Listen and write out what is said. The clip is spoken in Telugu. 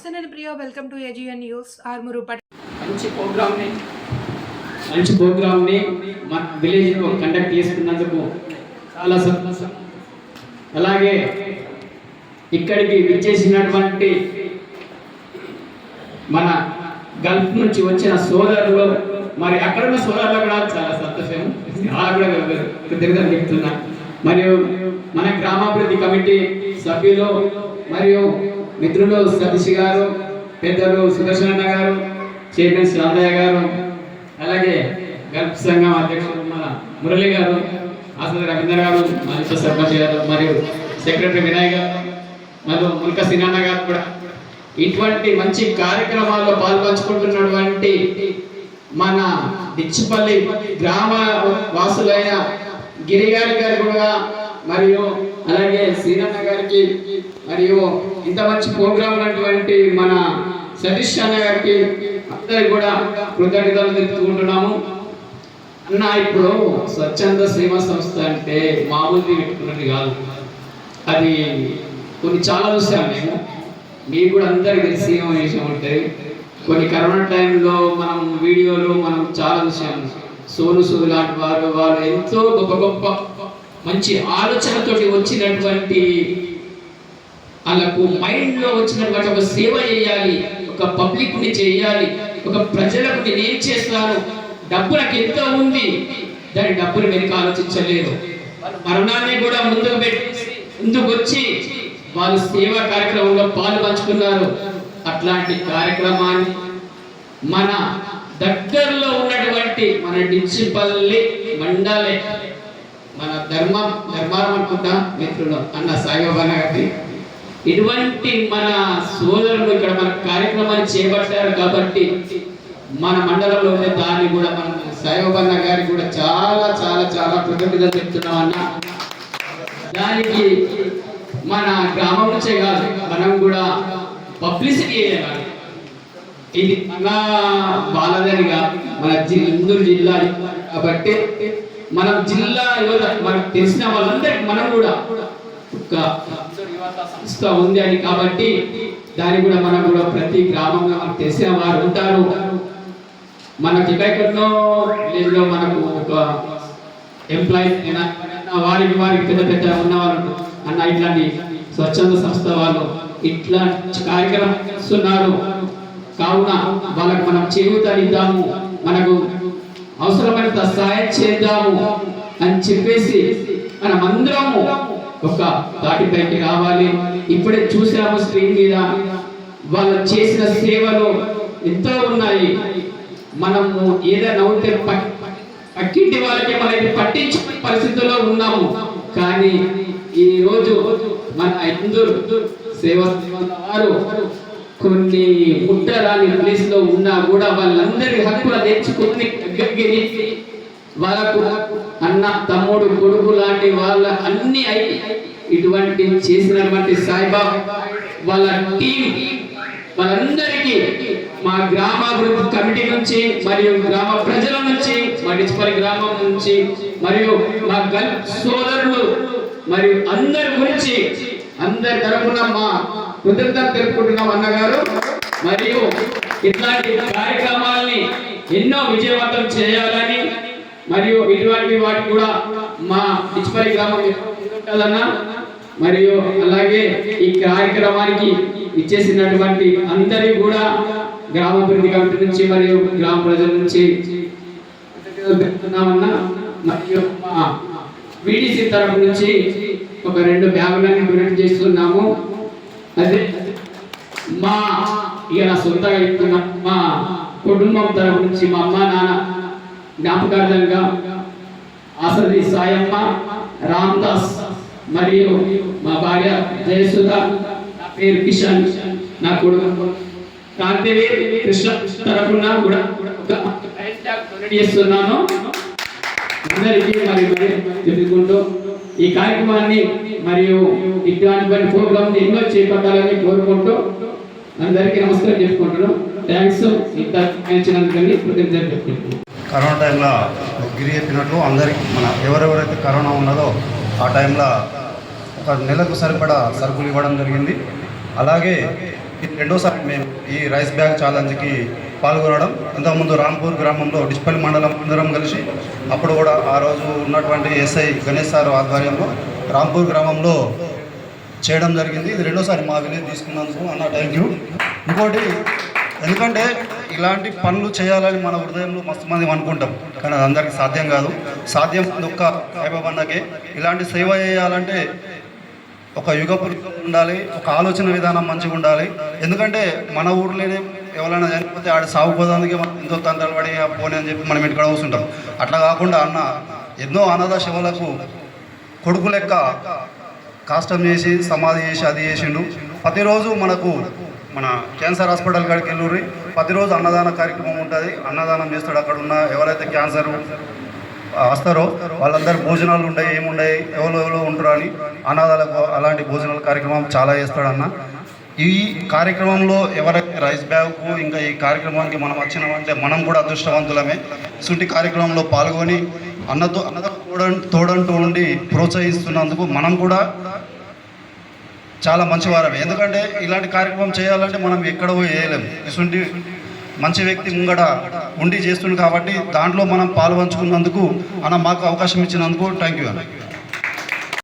India, welcome to AGN News. Armuru Pat. మంచి ప్రోగ్రామ్ని మంచి ప్రోగ్రామ్ని మన విలేజ్లో కండక్ట్ చేసుకున్నందుకు చాలా సంతోషం అలాగే ఇక్కడికి విచ్చేసినటువంటి మన గల్ఫ్ నుంచి వచ్చిన సోదరులు మరి అక్కడ ఉన్న సోదరులు కూడా చాలా సంతోషం చాలా కూడా కృతజ్ఞతలు చెప్తున్నా మరియు మన గ్రామాభివృద్ధి కమిటీ సభ్యులు మరియు మిత్రులు సతీష్ గారు పెద్దలు సుదర్శన అన్న గారు చైర్మన్ శాంతయ్య గారు అలాగే గల్ఫ్ సంఘం అధ్యక్షులు మన మురళి గారు ఆసరి రవీంద్ర గారు మాజీ సర్పంచ్ గారు మరియు సెక్రటరీ వినయ్ గారు మరియు ముల్క సినాన్న గారు కూడా. ఇటువంటి మంచి కార్యక్రమాల్లో పాల్పంచుకుంటున్నటువంటి మన డిచ్చిపల్లి గ్రామ వాసులైన గిరిగారి గారు కూడా మరియు అలాగే సీనన్న గారికి మరియు ఇంత మంచి ప్రోగ్రాం ఉన్నటువంటి మన సతీష్ అన్న గారికి అందరికి కూడా కృతజ్ఞతలు తెలుపుకుంటున్నాము అన్న ఇప్పుడు స్వచ్ఛంద సేవా సంస్థ అంటే మామూలుగా పెట్టుకున్నది కాదు. అది కొన్ని చాలా చూసాము మేము. మీకు కూడా అందరికి తెలిసి విషయం ఉంటుంది కొన్ని కరోనా టైంలో మనం వీడియోలు మనం చాలా చూసాము సోను సూద్ లాంటి వారు వారు ఎంతో గొప్ప గొప్ప మంచి ఆలోచనతోటి వచ్చినటువంటి వాళ్ళకు మైండ్లో వచ్చినటువంటి ఒక సేవ చేయాలి ఒక పబ్లిక్ని చేయాలి ఒక ప్రజలకు నేను ఏం చేస్తాను? డబ్బు నాకు ఎంత ఉంది? దాని డబ్బుని వెనుక ఆలోచించలేదు. మరణాన్ని కూడా ముందుకు పెట్టి ముందుకు వచ్చి వాళ్ళు సేవా కార్యక్రమంలో పాలు పంచుకున్నారు. అట్లాంటి కార్యక్రమాన్ని మన దగ్గరలో ఉన్నటువంటి మన డిచ్చిపల్లి మండలే మన ధర్మం ధర్మారం అనుకుంటా మిత్రులు అన్న సాయిబాబా గారి ఇటువంటి మన సోదరులు ఇక్కడ మన కార్యక్రమాన్ని చేపట్టారు కాబట్టి మన మండలంలోనే దాన్ని కూడా మన సాయిబాబా గారికి కూడా చాలా చాలా చాలా కృతజ్ఞతలు చెప్తున్నాం అన్న. దానికి మన గ్రామం నుంచే కాదు మనం కూడా పబ్లిసిటీ చేయాలి. ఇది మన బాలదనిగా మన ఇందూరు జిల్లా కాబట్టి మనం జిల్లా యువత మనకు తెలిసిన వాళ్ళందరికీ మనం కూడా ఒక సంస్థ ఉంది అని కాబట్టి దాన్ని కూడా మనం కూడా ప్రతి గ్రామంలో మనకు తెలిసిన వారు ఉంటారు. మనకి ఎక్కడెక్కడో లేదు మనకు ఒక ఎంప్లాయీ వారికి వారికి పెద్ద పెద్ద ఉన్న అన్న ఇట్లాంటి స్వచ్ఛంద సంస్థ వాళ్ళు ఇట్లా కార్యక్రమం చేస్తున్నారు. కావున వాళ్ళకు మనం చేయూతనిద్దాము మనకు అవసరమైనంత సహాయం చేద్దాము అని చెప్పేసి మనం అందరము ఒక తాటిపైకి రావాలి. ఇప్పుడే చూసాము స్క్రీన్ మీద వాళ్ళు చేసిన సేవలు ఎంతో ఉన్నాయి. మనము ఏదైనా ఉంటే పక్కింటి వాళ్ళకి మనకి పట్టించుకునే పరిస్థితుల్లో ఉన్నాము. కానీ ఈ రోజు మన ఇందూరు సేవ వారు కొన్ని ముట్టరాని ప్లేస్లో ఉన్నా కూడా వాళ్ళందరి హక్కులు తెచ్చుకుని దగ్గరికి వాళ్ళకు అన్న తమ్ముడు కొడుకు లాంటి వాళ్ళ అన్ని అయి ఇటువంటి చేసినటువంటి సాయిబాబా వాళ్ళ టీం వాళ్ళందరికీ మా గ్రామాభివృద్ధి కమిటీ నుంచి మరియు గ్రామ ప్రజల నుంచి మా గ్రామం నుంచి మరియు మా గల్ సోదరులు మరియు అందరి గురించి అందరి తరఫున మా కృతజ్ఞత తెలుపుకుంటున్నాం అన్నగారు. మరియు ఇట్లాంటి కార్యక్రమాల్ని ఎన్నో విజయవంతం చేయాలని మరియు ఇటువంటి వాటి కూడా మా ఇచ్చిపల్లి గ్రామం మరియు అలాగే ఈ కార్యక్రమానికి ఇచ్చేసినటువంటి అందరి కూడా గ్రామాభివృద్ధి కమిటీ నుంచి మరియు గ్రామ ప్రజల నుంచి పెడుతున్నామన్నా మరియు మా వీడిసి తరపు నుంచి ఒక రెండు బ్యాగులని డొనేట్ చేస్తున్నాము. అదే మా ఇక నా సొంతగా మా కుటుంబం తరపు నుంచి మా అమ్మ నాన్న జ్ఞాపకార్థంగా ఆసరి సాయమ్మ రామ్దాస్ మరియు మా భార్య జయసుధ నా పేరు కిషన్ నా కొడుకు. కాంతివీర్ కృష్ణ తరఫున కూడా డొనేట్ చేస్తున్నాను. అందరికీ మరి మరి చెప్పుకుంటూ ఈ కార్యక్రమాన్ని మరియు ఇటువంటి ప్రోగ్రామ్ ఎన్నో చేపట్టాలని కోరుకుంటూ అందరికీ నమస్కారం చెప్పుకుంటున్నాం. థ్యాంక్స్. ఇంత ఇచ్చినందుకని కృతజ్ఞతలు చెప్పుకుంటున్నాను కరోనా టైంలో గిరి చెప్పినట్లు అందరికి మన ఎవరెవరైతే కరోనా ఉన్నదో ఆ టైంలో ఒక నెలకు సరిపడా సరుకులు ఇవ్వడం జరిగింది. అలాగే రెండోసారి మేము ఈ రైస్ బ్యాగ్ ఛాలెంజ్కి పాల్గొనడం ఇంతకుముందు రాంపూర్ గ్రామంలో డిస్పల్లి మండలం అందరం కలిసి అప్పుడు కూడా ఆ రోజు ఉన్నటువంటి ఎస్ఐ గణేష్ సార్ ఆధ్వర్యంలో రాంపూర్ గ్రామంలో చేయడం జరిగింది. ఇది రెండోసారి మా విలేజ్ తీసుకున్నందుకు అన్న థ్యాంక్ యూ ఇంకోటి ఎందుకంటే ఇలాంటి పనులు చేయాలని మన హృదయంలో మస్తు మంది అనుకుంటాం. కానీ అది అందరికీ సాధ్యం కాదు. సాధ్యం ఒక్క సాయిబాబన్నకే ఇలాంటి సేవ చేయాలంటే ఒక యుగ ఉండాలి ఒక ఆలోచన విధానం మంచిగా ఉండాలి. ఎందుకంటే మన ఊర్లోనే ఎవరైనా చనిపోతే ఆడ సాగుపోదానికి ఎంతో తండ్రులు పడి పోనీ అని చెప్పి మనం ఇంటికాడ కూర్చుంటాం. అట్లా కాకుండా అన్న ఎన్నో అనాథ శివలకు కొడుకు లెక్క కాష్టం చేసి సమాధి చేసి అది చేసిండు. ప్రతిరోజు మనకు మన క్యాన్సర్ హాస్పిటల్ కాడికి వెళ్ళుర్రి. ప్రతిరోజు అన్నదాన కార్యక్రమం ఉంటుంది. అన్నదానం చేస్తాడు. అక్కడ ఉన్న ఎవరైతే క్యాన్సర్ వస్తారో వాళ్ళందరూ భోజనాలు ఉండయి ఏముండయి ఎవరో ఎవరో ఉంటారు అని అనాథాలకు అలాంటి భోజనాల కార్యక్రమం చాలా చేస్తాడన్న. ఈ కార్యక్రమంలో ఎవరైతే రైస్ బ్యాగ్కు ఇంకా ఈ కార్యక్రమానికి మనం వచ్చినామంటే మనం కూడా అదృష్టవంతులమే. ఇటువంటి కార్యక్రమంలో పాల్గొని అన్నతో అన్నతో తోడ తోడంటూ ఉండి ప్రోత్సహిస్తున్నందుకు మనం కూడా చాలా మంచివారమే. ఎందుకంటే ఇలాంటి కార్యక్రమం చేయాలంటే మనం ఎక్కడ పోయి ఇటువంటి మంచి వ్యక్తి ముంగడ ఉండి చేస్తుంది కాబట్టి దాంట్లో మనం పాల్పంచుకున్నందుకు అన్న మాకు అవకాశం ఇచ్చినందుకు థ్యాంక్ యూ అన్న.